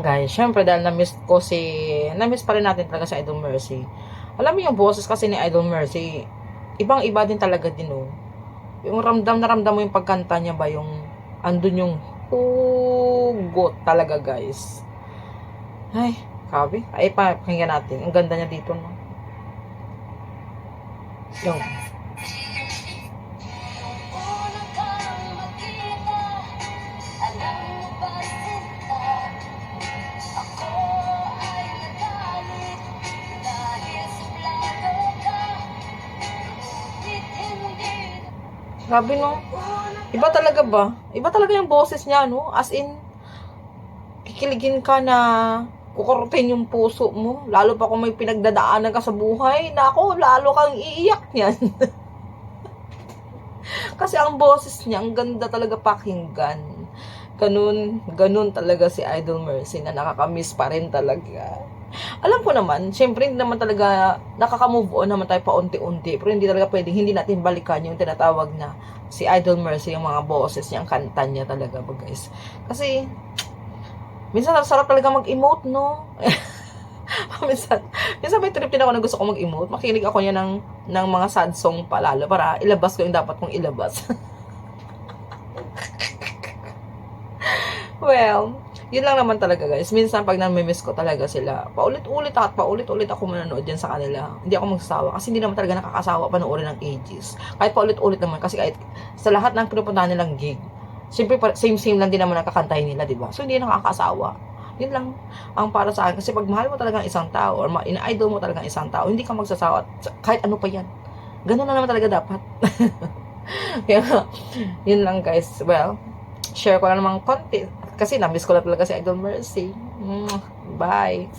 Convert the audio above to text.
guys, syempre dahil na-miss ko si, na-miss pa rin natin talaga si Idol Mercy. Alam mo yung boses kasi ni Idol Mercy, ibang iba din talaga din oh. Yung ramdam na ramdam mo yung pagkanta niya ba, yung andun yung hugot talaga guys. Ay, kabi. Ay, pa, pakinggan natin. Ang ganda niya dito, no? Yung. Grabe, no? Iba talaga ba? Iba talaga yung boses niya, no? As in, kikiligin ka na kukurutin yung puso mo. Lalo pa kung may pinagdadaanan ka sa buhay. Nako, lalo kang iiyak niyan. Kasi ang boses niya, ang ganda talaga pakinggan. Ganun, ganun talaga si Idol Mercy na nakakamiss pa rin talaga. Alam ko naman, syempre hindi naman talaga nakaka-move on naman tayo paunti-unti. Pero hindi talaga pwedeng, hindi natin balikan yung tinatawag na si Idol Mercy, yung mga boses niya, ang kanta niya talaga ba guys. Kasi, minsan sarap talaga mag-emote, no? minsan, minsan may trip din ako na gusto ko mag-emote. Makinig ako niya ng, ng mga sad song palalo para ilabas ko yung dapat kong ilabas. well, yun lang naman talaga guys. Minsan pag namimiss ko talaga sila, paulit-ulit at paulit-ulit ako manonood dyan sa kanila. Hindi ako magsasawa kasi hindi naman talaga nakakasawa panoorin ng ages. Kahit paulit-ulit naman kasi kahit sa lahat ng pinupuntahan nilang gig, siyempre same-same lang din naman nakakantay nila, di ba? So hindi nakakasawa. Yun lang ang para sa akin. Kasi pag mahal mo talaga ang isang tao or ina-idol mo talaga ang isang tao, hindi ka magsasawa kahit ano pa yan. Ganun na naman talaga dapat. Kaya, yun lang guys. Well, share ko na namang konti. Kasi na-miss ko na talaga si Idol Mercy. Bye.